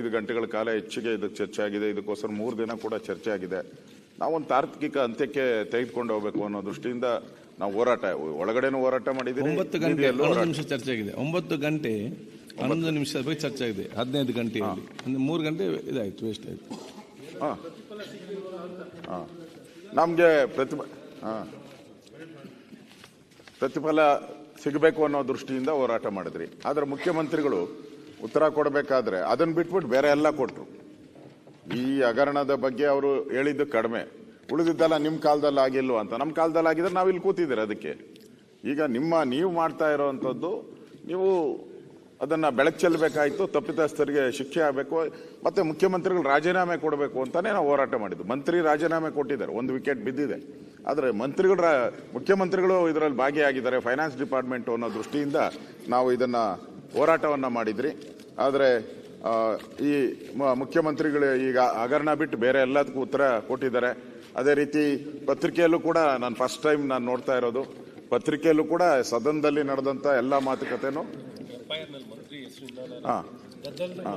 ಐದು ಗಂಟೆಗಳ ಕಾಲ ಹೆಚ್ಚಿಗೆ ಇದಕ್ಕೆ ಚರ್ಚೆ ಆಗಿದೆ. ಇದಕ್ಕೋಸ್ಕರ ಮೂರು ದಿನ ಕೂಡ ಚರ್ಚೆ ಆಗಿದೆ. ನಾವೊಂದು ತಾರ್ಕಿಕ ಅಂತ್ಯಕ್ಕೆ ತೆಗೆದುಕೊಂಡು ಹೋಗಬೇಕು ಅನ್ನೋ ದೃಷ್ಟಿಯಿಂದ ನಾವು ಹೋರಾಟ ಒಳಗಡೆನೂ ಹೋರಾಟ ಮಾಡಿದ್ದೀವಿ ಒಂಬತ್ತು ಗಂಟೆ. ನಿಮಿಷ ಚರ್ಚೆ ಆಗಿದೆ. ಒಂಬತ್ತು ಗಂಟೆ ಹನ್ನೊಂದು ನಿಮಿಷದ ಬಗ್ಗೆ ಚರ್ಚೆ ಆಗಿದೆ. ಹದಿನೈದು ಗಂಟೆ ಅಂದ್ರೆ ಮೂರು ಗಂಟೆ ಇದಾಯಿತು ವೇಸ್ಟ್ ಆಯಿತು. ಹಾಂ. ಹಾಂ. ನಮಗೆ ಪ್ರತಿಭ ಹಾಂ. ಪ್ರತಿಫಲ ಸಿಗಬೇಕು ಅನ್ನೋ ದೃಷ್ಟಿಯಿಂದ ಹೋರಾಟ ಮಾಡಿದ್ರಿ. ಆದರೆ ಮುಖ್ಯಮಂತ್ರಿಗಳು ಉತ್ತರ ಕೊಡಬೇಕಾದ್ರೆ ಅದನ್ನ ಬಿಟ್ಬಿಟ್ಟು ಬೇರೆ ಎಲ್ಲ ಕೊಟ್ರು. ಈ ಹಗರಣದ ಬಗ್ಗೆ ಅವರು ಹೇಳಿದ್ದು ಕಡಿಮೆ. ಉಳಿದಿದ್ದಲ್ಲ ನಿಮ್ಮ ಕಾಲದಲ್ಲಿ ಆಗಿಲ್ವ ಅಂತ. ನಮ್ಮ ಕಾಲದಲ್ಲಿ ಆಗಿದ್ರೆ ನಾವು ಇಲ್ಲಿ ಕೂತಿದ್ದೀರಿ ಅದಕ್ಕೆ. ಈಗ ನಿಮ್ಮ ನೀವು ಮಾಡ್ತಾ ಇರೋವಂಥದ್ದು ನೀವು ಅದನ್ನು ಬೆಳಕು ಚೆಲ್ಲಬೇಕಾಯಿತು ತಪ್ಪಿತಸ್ಥರಿಗೆ ಶಿಕ್ಷೆ ಆಗಬೇಕು, ಮತ್ತು ಮುಖ್ಯಮಂತ್ರಿಗಳು ರಾಜೀನಾಮೆ ಕೊಡಬೇಕು ಅಂತಲೇ ನಾವು ಹೋರಾಟ ಮಾಡಿದ್ದು. ಮಂತ್ರಿ ರಾಜೀನಾಮೆ ಕೊಟ್ಟಿದ್ದಾರೆ, ಒಂದು ವಿಕೆಟ್ ಬಿದ್ದಿದೆ. ಆದರೆ ಮಂತ್ರಿಗಳ ಮುಖ್ಯಮಂತ್ರಿಗಳು ಇದರಲ್ಲಿ ಭಾಗಿಯಾಗಿದ್ದಾರೆ, ಫೈನಾನ್ಸ್ ಡಿಪಾರ್ಟ್ಮೆಂಟ್ ಅನ್ನೋ ದೃಷ್ಟಿಯಿಂದ ನಾವು ಇದನ್ನ ಹೋರಾಟವನ್ನ ಮಾಡಿದ್ರಿ. ಆದರೆ ಈ ಮ- ಮುಖ್ಯಮಂತ್ರಿಗಳು ಈಗ ಹಗರಣ ಬಿಟ್ಟು ಬೇರೆ ಎಲ್ಲದಕ್ಕೂ ಉತ್ತರ ಕೊಟ್ಟಿದ್ದಾರೆ. ಅದೇ ರೀತಿ ಪತ್ರಿಕೆಯಲ್ಲೂ ಕೂಡ ನಾನು ಫಸ್ಟ್ ಟೈಮ್ ನಾನು ನೋಡ್ತಾ ಇರೋದು. ಪತ್ರಿಕೆಯಲ್ಲೂ ಕೂಡ ಸದನದಲ್ಲಿ ನಡೆದಂತ ಎಲ್ಲ ಮಾತುಕತೆನೂ ಹಾಂ. ಹಾ.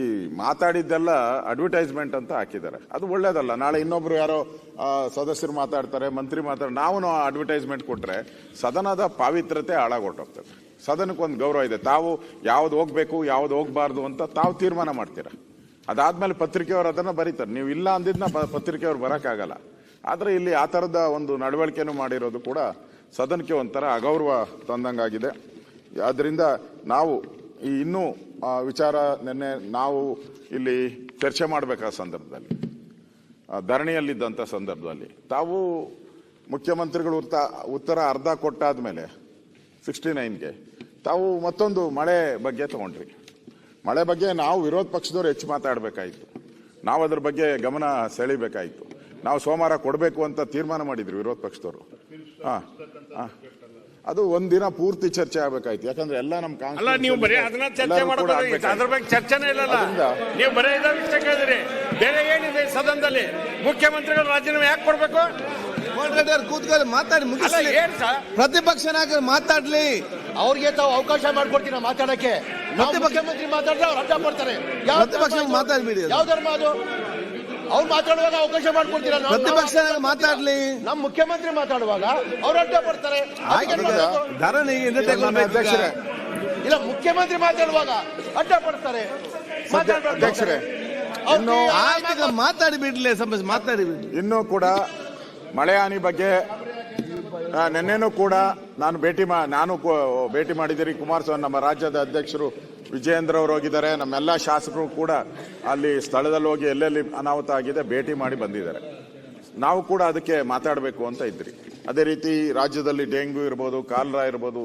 ಈ ಮಾತಾಡಿದ್ದೆಲ್ಲ ಅಡ್ವರ್ಟೈಸ್ಮೆಂಟ್ ಅಂತ ಹಾಕಿದ್ದಾರೆ. ಅದು ಒಳ್ಳೇದಲ್ಲ. ನಾಳೆ ಇನ್ನೊಬ್ರು ಯಾರೋ ಸದಸ್ಯರು ಮಾತಾಡ್ತಾರೆ, ಮಂತ್ರಿ ಮಾತಾಡ ನಾವು ಅಡ್ವರ್ಟೈಸ್ಮೆಂಟ್ ಕೊಟ್ರೆ ಸದನದ ಪಾವಿತ್ರತೆ ಹಾಳಾಗೊಟ್ಟೋಗ್ತದೆ ಸದನಕ್ಕೆ ಒಂದು ಗೌರವ ಇದೆ. ತಾವು ಯಾವ್ದು ಹೋಗ್ಬೇಕು, ಯಾವ್ದು ಹೋಗ್ಬಾರ್ದು ಅಂತ ತಾವು ತೀರ್ಮಾನ ಮಾಡ್ತೀರಾ? ಅದಾದ್ಮೇಲೆ ಪತ್ರಿಕೆಯವರು ಅದನ್ನ ಬರೀತಾರೆ. ನೀವು ಇಲ್ಲ ಅಂದಿದ್ನ ಪತ್ರಿಕೆಯವರು ಆಗಲ್ಲ ಆದರೆ ಇಲ್ಲಿ ಆ ತರದ ಒಂದು ನಡವಳಿಕೆನೂ ಮಾಡಿರೋದು ಕೂಡ ಸದನಕ್ಕೆ ಒಂಥರ ಅಗೌರವ ತಂದಂಗಾಗಿದೆ. ಆದ್ರಿಂದ ನಾವು ಈ ಇನ್ನೂ ವಿಚಾರ ನಿನ್ನೆ ನಾವು ಇಲ್ಲಿ ಚರ್ಚೆ ಮಾಡಬೇಕಾದ ಸಂದರ್ಭದಲ್ಲಿ ಧರಣಿಯಲ್ಲಿದ್ದಂಥ ಸಂದರ್ಭದಲ್ಲಿ. ತಾವು ಮುಖ್ಯಮಂತ್ರಿಗಳು ಉತ್ತರ ಉತ್ತರ ಅರ್ಧ ಕೊಟ್ಟಾದ್ಮೇಲೆ ಸಿಕ್ಸ್ಟಿ ನೈನ್ಗೆ ತಾವು ಮತ್ತೊಂದು ಮಳೆ ಬಗ್ಗೆ ತಗೊಂಡ್ರಿ ಮಳೆ ಬಗ್ಗೆ ನಾವು ವಿರೋಧ ಪಕ್ಷದವ್ರು ಹೆಚ್ಚು ಮಾತಾಡಬೇಕಾಯಿತು. ನಾವು ಅದ್ರ ಬಗ್ಗೆ ಗಮನ ಸೆಳಿಬೇಕಾಯಿತು. ನಾವು ಸೋಮವಾರ ಕೊಡಬೇಕು ಅಂತ ತೀರ್ಮಾನ ಮಾಡಿದ್ರು ವಿರೋಧ ಪಕ್ಷದವರು. ಹಾಂ, ಹಾ. ಅದು ಒಂದಿನ ಪೂರ್ತಿ ಚರ್ಚೆ ಆಗ್ಬೇಕಾಯ್ತು. ಯಾಕಂದ್ರೆ ಎಲ್ಲ ನಮ್ಮ ಕಾಂಗ್ರೆಸ್ ಅಲ್ಲ ನೀವು ಬರೀ ಅದನ್ನ ಚರ್ಚೆ ಮಾಡೋದು. ಅದ್ರ ಬಗ್ಗೆ ಚರ್ಚೆನೇ ಇಲ್ಲಲ್ಲ. ನೀವು ಬರೀ ಇದ ವಿಷಯ ಕೇಳಿದ್ರಿ. ಬೇರೆ ಏನಿದೆ ಸದನದಲ್ಲಿ? ಮುಖ್ಯಮಂತ್ರಿಗಳು ರಾಜೀನಾಮೆ ಯಾಕೆ ಕೊಡ್ಬೇಕು? ಕೂತ್ಕೊಳ್ಳಿ ಮಾತಾಡಿ ಮುಗಿಸಲಿ. ಮುಗಿಸ್ಲಿ ಏನ್ ಸರ್? ಪ್ರತಿಪಕ್ಷ ನಾಯಕರು ಮಾತಾಡ್ಲಿ. ಅವ್ರಿಗೆ ತಾವು ಅವಕಾಶ ಮಾಡ್ಕೊಡ್ತೀನಿ ಮಾತಾಡಕ್ಕೆ? ನಾವು ಪ್ರತಿಪಕ್ಷ- ಮುಖ್ಯಮಂತ್ರಿ ಮಾತಾಡಿದ್ರೆ ಅವ್ರು ಅಡ್ಡ ಮಾಡ್ತಾರೆ. ಯಾವ ಪ್ರತಿಪಕ್ಷ? ಮಾತಾಡ್ಬೇಡಿ ಯಾವ ಧರ್ಮ ಅದು? ಅವ್ರು ಮಾತಾಡುವಾಗ ಅವಕಾಶ ಮಾಡ್ಕೊಡ್ತೀರಾ? ನಾವು- ಪ್ರತಿಪಕ್ಷ ಮಾತಾಡ್ಲಿ. ನಮ್ಮ ಮುಖ್ಯಮಂತ್ರಿ ಮಾತಾಡುವಾಗ ಅವ್ರು ಅಡ್ಡ ಪಡ್ತಾರೆ. ಅದಕ್ಕೆ. ಅಧ್ಯಕ್ಷರೇ. ಇಲ್ಲ ಮುಖ್ಯಮಂತ್ರಿ ಮಾತಾಡುವಾಗ ಅಡ್ಡ ಪಡ್ತಾರೆ. ಅಧ್ಯಕ್ಷರೇ ಅವ್ರು ಇನ್ನು ಆಯ್ತು ಈಗ ಮಾತಾಡಿ ಬಿಡ್ಲಿ ಸಮಸ್ಯೆ ಮಾತಾಡಿ ಬಿಡ್ಲಿ. ಇನ್ನೂ ಕೂಡ ಮಳೆ ಹಾನಿ ಬಗ್ಗೆ ಆ, ನಿನ್ನೆನೂ ಕೂಡ ನಾನು ಭೇಟಿ ಮಾ ನಾನು ಕೂ- ಭೇಟಿ ಮಾಡಿದ್ದೀರಿ ಕುಮಾರಸ್ವಾಮಿ ನಮ್ಮ ರಾಜ್ಯದ ಅಧ್ಯಕ್ಷರು. ವಿಜಯೇಂದ್ರ ಅವರು ಹೋಗಿದ್ದಾರೆ ನಮ್ಮೆಲ್ಲ ಶಾಸಕರು ಕೂಡ ಅಲ್ಲಿ ಸ್ಥಳದಲ್ಲಿ ಹೋಗಿ ಎಲ್ಲೆಲ್ಲಿ ಅನಾಹುತ ಆಗಿದೆ ಭೇಟಿ ಮಾಡಿ ಬಂದಿದ್ದಾರೆ. ನಾವು ಕೂಡ ಅದಕ್ಕೆ ಮಾತಾಡಬೇಕು ಅಂತ ಇದ್ರಿ. ಅದೇ ರೀತಿ ರಾಜ್ಯದಲ್ಲಿ ಡೆಂಗ್ಯೂ ಇರ್ಬೋದು, ಕಾಲ್ರಾ ಇರ್ಬೋದು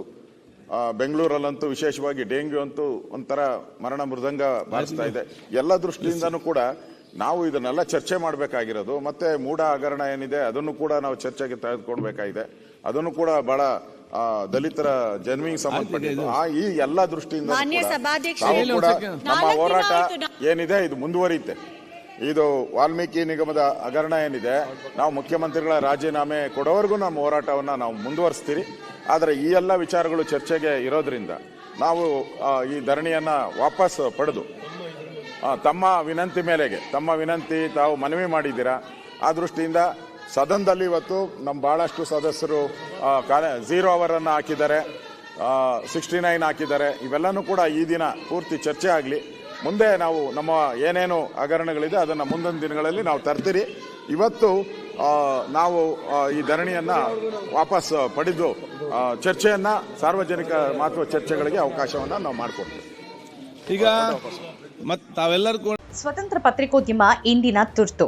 ಬೆಂಗಳೂರಲ್ಲಂತೂ ವಿಶೇಷವಾಗಿ ಡೆಂಗ್ಯೂ ಅಂತೂ ಒಂಥರ ಮರಣ ಮೃದಂಗ ಬಾರಿಸ್ತಾ ಇದೆ. ಎಲ್ಲ ದೃಷ್ಟಿಯಿಂದನೂ ಕೂಡ ನಾವು ಇದನ್ನೆಲ್ಲ ಚರ್ಚೆ ಮಾಡಬೇಕಾಗಿರೋದು. ಮತ್ತೆ ಮೂಢ ಹಗರಣ ಏನಿದೆ ಅದನ್ನು ಕೂಡ ನಾವು ಚರ್ಚೆಗೆ ತೆಗೆದುಕೊಳ್ಬೇಕಾಗಿದೆ. ಅದನ್ನು ಕೂಡ ಬಹಳ ಆ, ದಲಿತರ ಜನ್ಮಿಗೆ ಸಂಬಂಧಪಟ್ಟಿದ್ದು. ಆ ಈ ಎಲ್ಲ ದೃಷ್ಟಿಯಿಂದ ಮಾನ್ಯ ಸಭಾಧ್ಯಕ್ಷರೇ, ಕೂಡ ನಾಲ್ಕು ನಮ್ಮ ದಿನ ಹೋರಾಟ ಆಯ್ತು. ನಾ- ಏನಿದೆ ಇದು ಮುಂದುವರಿಯುತ್ತೆ. ಇದು ವಾಲ್ಮೀಕಿ ನಿಗಮದ ಹಗರಣ ಏನಿದೆ ನಾವು ಮುಖ್ಯಮಂತ್ರಿಗಳ ರಾಜೀನಾಮೆ ಕೊಡೋವರೆಗೂ ನಮ್ಮ ಹೋರಾಟವನ್ನ ನಾವು ಮುಂದುವರಿಸ್ತೀರಿ. ಆದರೆ ಈ ಎಲ್ಲ ವಿಚಾರಗಳು ಚರ್ಚೆಗೆ ಇರೋದ್ರಿಂದ ನಾವು ಆ, ಈ ಧರಣಿಯನ್ನ ವಾಪಸ್ ಪಡೆದು ಆ, ತಮ್ಮ ವಿನಂತಿ ಮೇಲೆಗೆ ತಮ್ಮ ವಿನಂತಿ ತಾವು ಮನವಿ ಮಾಡಿದ್ದೀರಾ ಆ ದೃಷ್ಟಿಯಿಂದ ಸದನದಲ್ಲಿ ಇವತ್ತು ನಮ್ಮ ಬಹಳಷ್ಟು ಸದಸ್ಯರು ಝೀರೋ ಅವರನ್ನು ಹಾಕಿದ್ದಾರೆ ಸಿಕ್ಸ್ಟಿ ನೈನ್ ಹಾಕಿದ್ದಾರೆ. ಇವೆಲ್ಲನೂ ಕೂಡ ಈ ದಿನ ಪೂರ್ತಿ ಚರ್ಚೆ ಆಗಲಿ. ಮುಂದೆ ನಾವು ನಮ್ಮ ಏನೇನು ಹಗರಣಗಳಿದೆ ಅದನ್ನು ಮುಂದಿನ ದಿನಗಳಲ್ಲಿ ನಾವು ತರ್ತೀರಿ. ಇವತ್ತು ನಾವು ಈ ಧರಣಿಯನ್ನು ವಾಪಸ್ ಪಡೆದು ಚರ್ಚೆಯನ್ನು ಸಾರ್ವಜನಿಕ ಮಹತ್ವ ಚರ್ಚೆಗಳಿಗೆ ಅವಕಾಶವನ್ನು ನಾವು ಮಾಡಿಕೊಡ್ತೀವಿ. ಈಗ ಮತ್ತೆ ತಾವೆಲ್ಲರೂ ಕೂಡ ಸ್ವತಂತ್ರ ಪತ್ರಿಕೋದ್ಯಮ ಇಂದಿನ ತುರ್ತು.